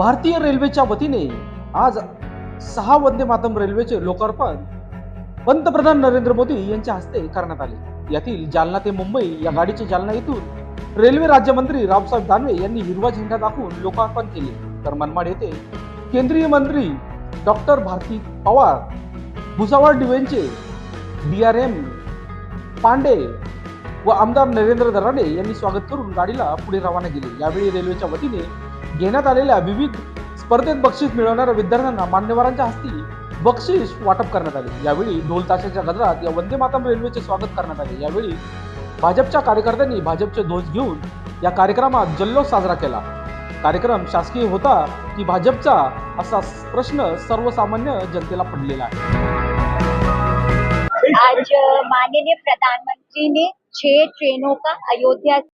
भारतीय रेल्वेच्या वतीने आज सहा वंदे मातम रेल्वेचे लोकार्पण पंतप्रधान नरेंद्र मोदी यांच्या हस्ते करण्यात आले. यातील जालना ते मुंबई या गाडीचे जालना येथून रेल्वे राज्यमंत्री रावसाहेब दानवे यांनी हिरवा झेंडा दाखवून लोकार्पण केले. तर मनमाड येथे केंद्रीय मंत्री डॉक्टर भारती पवार भुसावळ डिवेंचे डी आर एम पांडे व आमदार नरेंद्र दराडे यांनी स्वागत करून गाडीला पुढे रवाना केले. यावेळी रेल्वेच्या वतीने घेण्यात आलेल्या विविध स्पर्धेत बक्षीस मिळवणाऱ्या विद्यार्थ्यांना मान्यवरांच्या हस्ती बक्षीस वाटप करण्यात आले. यावेळी ढोल ताशाच्या गजरात या वंदे मातम रेल्वेचे स्वागत करण्यात आले. यावेळी भाजपच्या कार्यकर्त्यांनी भाजपचे ध्वज घेऊन या कार्यक्रमात जल्लोष साजरा केला. कार्यक्रम शासकीय होता की भाजपचा असा प्रश्न सर्वसामान्य जनतेला पडलेला आहे. आज माननीय प्रधानमंत्री ने छह ट्रेनों का अयोध्या